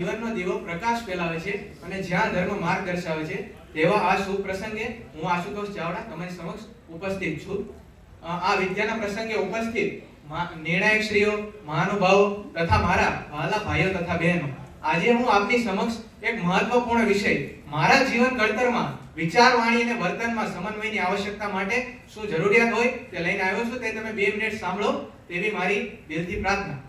જીવનનો દીવો પ્રકાશ ફેલાવે છે અને જ્યાં ધર્મ માર્ગ દર્શાવે છે, તેવા આ શુભ પ્રસંગે હું આશુતોષ ચાવડા તમારી સમક્ષ ઉપસ્થિત છું. આ વિદ્યાના પ્રસંગે ઉપસ્થિત નિર્ણાયક શ્રીઓ મહાનુભાવો તથા મારા વાલા ભાઈઓ તથા બહેનો. આજે હું આપની સમક્ષ એક મહત્વપૂર્ણ વિષય, મારા જીવન ઘડતરમાં વિચાર વાણી અને વર્તનમાં સમન્વયની આવશ્યકતા માટે શું જરૂરિયાત હોય તે લઈને આવ્યો છું. તે તમે બે મિનિટ સાંભળો તેવી મારી દિલથી પ્રાર્થના.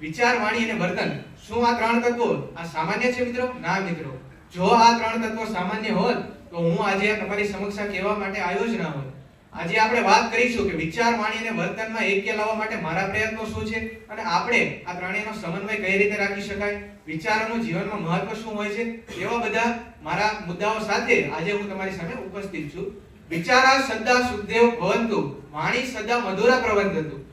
વિચાર, વાણી અને વર્તન, શું આ ત્રણ તત્વો આ સામાન્ય છે મિત્રો? ના મિત્રો. જો આ ત્રણ તત્વો સામાન્ય હોત, તો હું આજે તમારી સમક્ષ કહેવા માટે આવ્યો જ ના હોત. આજે આપણે વાત કરીશું કે વિચાર, વાણી અને વર્તનમાં એક્ય લાવવા માટે મારા પ્રયત્નો શું છે અને આપણે આ ત્રણેયનો સમન્વય કઈ રીતે રાખી શકાય? વિચારોનું જીવનમાં મહત્વ શું હોય છે? એવા બધા મારા મુદ્દાઓ સાથે આજે હું તમારી સામે ઉપસ્થિત છું. વિચારા સદા સુખદેવ ભવંતુ, વાણી સદા મધુરા પ્રવંતતુ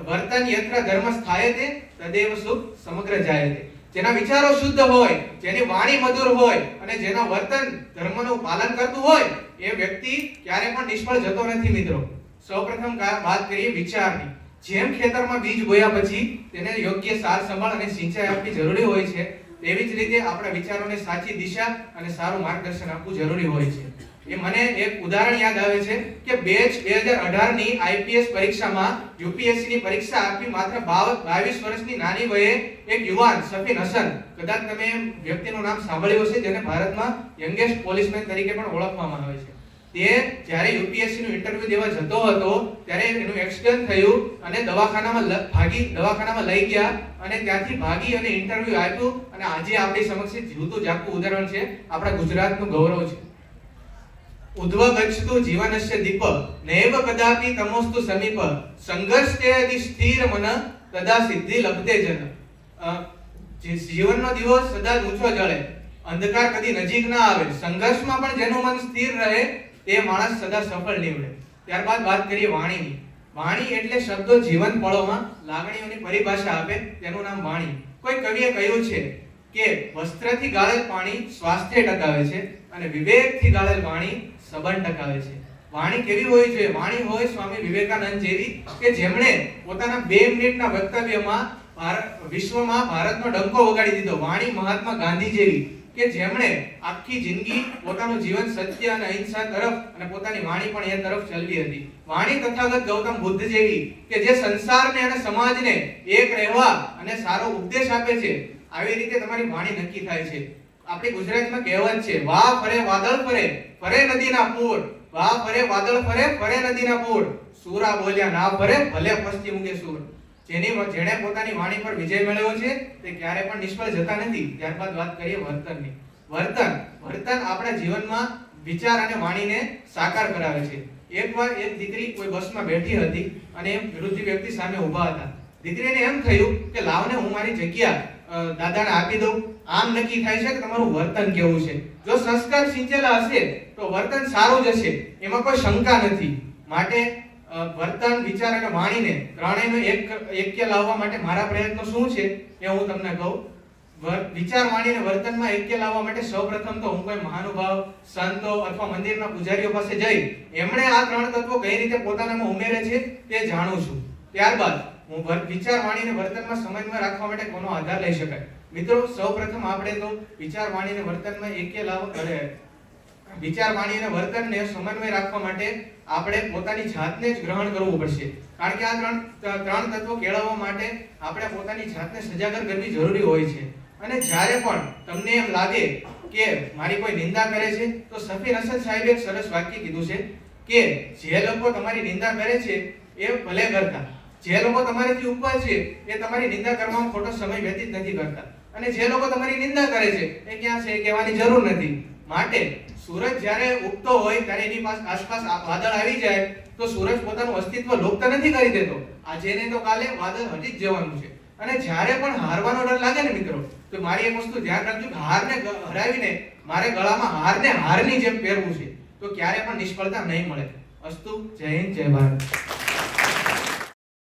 વર્તન યત્ર ધર્મ સ્થાયતે તદેવ સુખ સમગ્ર જાયતે. જેના વિચારો શુદ્ધ હોય, જેની વાણી મધુર હોય અને જેના વર્તન ધર્મનું પાલન કરતું હોય, એ વ્યક્તિ ક્યારે પણ નિષ્ફળ જતો નથી મિત્રો. સૌપ્રથમ વાત કરીએ વિચારની. જેમ ખેતરમાં બીજ બોયા પછી તેને યોગ્ય સાર સંભાળ અને સિંચાઈ આપવી જરૂરી હોય છે, તેવી જ રીતે આપણા વિચારોને સાચી દિશા અને સારું માર્ગદર્શન આપવું જરૂરી હોય છે. એ મને એક ઉદાહરણ યાદ આવે છે કે બેચ 2018 ની આઈપીએસ પરીક્ષામાં યુપીએસસી ની પરીક્ષા આપી માત્ર 22 વર્ષની નાની વયે એક યુવાન, સફીન હસન. કદાચ તમે વ્યક્તિનું નામ સાંભળ્યું હશે, જેને ભારતમાં યંગેસ્ટ પોલીસમેન તરીકે પણ ઓળખવામાં આવે છે. તે જ્યારે યુપીએસસી નું ઇન્ટરવ્યુ દેવા જતો હતો, ત્યારે એનું એક્સિડન્ટ થયું અને દવાખાનામાં ભાગી, દવાખાનામાં લઈ ગયા અને ત્યાંથી ભાગી અને ઇન્ટરવ્યુ આપ્યું અને આજે આપણી સમક્ષ જીવતું જાગતું ઉદાહરણ છે. આપણા ગુજરાતનું ગૌરવ છે. ઉદ્ધવ ગચ્છતુ જીવનસ્ય દીપ નૈવ કદાપી તમોસ્તુ સમીપ સંઘર્ષતે સ્થિર મન તદા સિદ્ધિ લભતે જન જીવનનો દીવો સદા ઊંચો જળે, અંધકાર કદી નજીક ના આવે, સંઘર્ષમાં પણ જેનું મન સ્થિર રહે તે માણસ સદા સફળ નીવડે. ત્યારબાદ વાત કરીએ વાણીની. વાણી એટલે શબ્દો જીવન પળોમાં લાગણીઓની પરિભાષા આપે, તેનું નામ વાણી. કોઈ કવિએ કહ્યું છે કે, વસ્ત્રથી ગાળેલ પાણી સ્વાસ્થ્ય ટકાવે છે અને વિવેકથી ગાળેલ વાણી સંબંધ ટકાવે છે. વાણી કેવી હોય જોઈએ વાણી હોય સ્વામી વિવેકાનંદ જેવી કે જેમણે પોતાના બે મિનિટના વક્તવ્યમાં વિશ્વમાં ભારતનો ડંકો વગાડી દીધો. વાણી મહાત્મા ગાંધી જેવી કે જેમણે આખી જિંદગી પોતાનું જીવન સત્ય અને અહિંસા તરફ અને પોતાની વાણી પણ એ તરફ ચલવી હતી. વાણી તથાગત ગૌતમ બુદ્ધ જેવી કે જે સંસારને અને સમાજને એક રહેવા અને સારો ઉપદેશ આપે છે. આવી રીતે તમારી વાણી નક્કી થાય છે. આપણી ગુજરાતમાં કહેવત છે વાહ ફરે વાદળ ફરે ફરે નદીના પૂર વાહ ફરે વાદળ ફરે ફરે નદીના પૂર. સુરા બોલ્યા, ના ફરે, ભલે પસ્તી મૂકે સુર. જેની જેણે પોતાની વાણી પર વિજય મેળવ્યો છે, તે ક્યારે પણ નિષ્ફળ જતા નથી. ત્યારબાદ વાત કરીએ વર્તનની. વર્તન વર્તન આપણા જીવનમાં વિચાર અને વાણીને સાકાર કરાવે છે. એકવાર એક દીકરી કોઈ બસમાં બેઠી હતી અને એમ વૃદ્ધ વ્યક્તિ સામે ઊભા હતા. દીકરીને એમ થયું કે, લાવને હું મારી જગ્યા દાદાને આપી દઉં. આમ નક્કી થાય છે કે તમારું વર્તન કેવું છે? જો સંસ્કાર સિંચેલા હશે, તો વર્તન સારું જ હશે. એમાં કોઈ શંકા નથી. માટે વર્તન, વિચાર અને વાણીને ત્રણેયનો એક એક્ય લાવવા માટે મારા પ્રયત્નો શું છે એ હું તમને કહું. વિચાર વાણીને વર્તનમાં એક્ય લાવવા માટે સૌપ્રથમ તો હું કોઈ મહાનુભાવ, સંતો અથવા મંદિરના પૂજારીઓ પાસે જઈ, એમણે આ ત્રણ તત્વો કઈ રીતે પોતાનામાં ઉમેરે છે તે જાણું છું. ત્યારબાદ વિચાર વાણીને વર્તનમાં સમન્વય રાખવા માટે કોનો આધાર લઈ શકાય? મિત્રો, સૌપ્રથમ આપણે તો વિચાર વાણીને વર્તનમાં એકે કરે વિચાર વાણી અને વર્તનને સમન્વય રાખવા માટે આપણે પોતાની જાતને જ ગ્રહણ કરવું પડશે. કારણ કે આ ત્રણ ત્રણ તત્વો કેળવવા માટે આપણે પોતાની જાતને સજાગર કરવી જરૂરી હોય છે. અને જ્યારે પણ તમને એમ લાગે કે મારી કોઈ નિંદા કરે છે, તો સફીર અસદ સાહેબે એક સરસ વાક્ય કીધું છે કે જે લોકો તમારી નિંદા કરે છે, એ ભલે કરતા. જે લોકો તમારાથી ઉપર છે, એ તમારી નિંદા કરવામાં ખોટો સમય વ્યતીત નથી કરતા. અને જે લોકો તમારી નિંદા કરે છે, એ ક્યાં છે એ કહેવાની જરૂર નથી. માટે સૂરજ જ્યારે ઉગતો હોય, ત્યારે એની પાસે આસપાસ વાદળ આવી જાય, તો સૂરજ પોતાનું અસ્તિત્વ લુપ્ત નથી કરી દેતો. આજે ને તો કાલે વાદળ હટી જ જવાનું છે. અને જ્યારે પણ હારવાનો ડર લાગે ને મિત્રો, તો મારી એક વસ્તુ ધ્યાન રાખજો કે હારને હરાવીને મારે ગળામાં હારને હારની જેમ પહેરવું છે, તો ક્યારે પણ નિષ્ફળતા નહીં મળે. અસ્તુ, જય હિન્દ, જય ભારત.